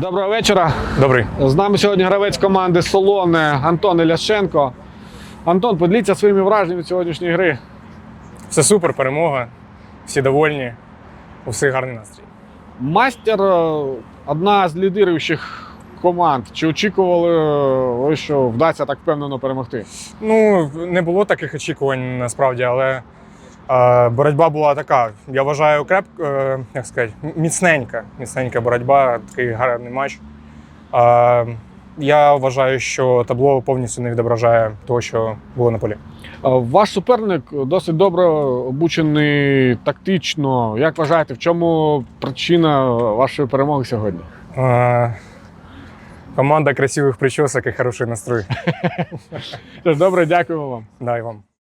Доброго вечора. Добрий. З нами сьогодні гравець команди Солоне Антон Іляшенко. Антон, поділіться своїми враженнями від сьогоднішньої гри. Все супер, перемога. Всі довольні. У всіх гарний настрій. Мастер е, одна з лідируючих команд. Чи очікували е, що вдасться так впевнено перемогти? Ну, не було таких очікувань насправді, але боротьба була така. Я вважаю, креп, е, як сказати, міцненька. Міцненька боротьба, такий гарний матч. Я вважаю, що табло повністю не відображає того, що було на полі. Ваш суперник досить добре обучений тактично. Як вважаєте, в чому причина вашої перемоги сьогодні? Команда красивих причосок і хороший настрой. Добре, дякуємо вам. Дай вам.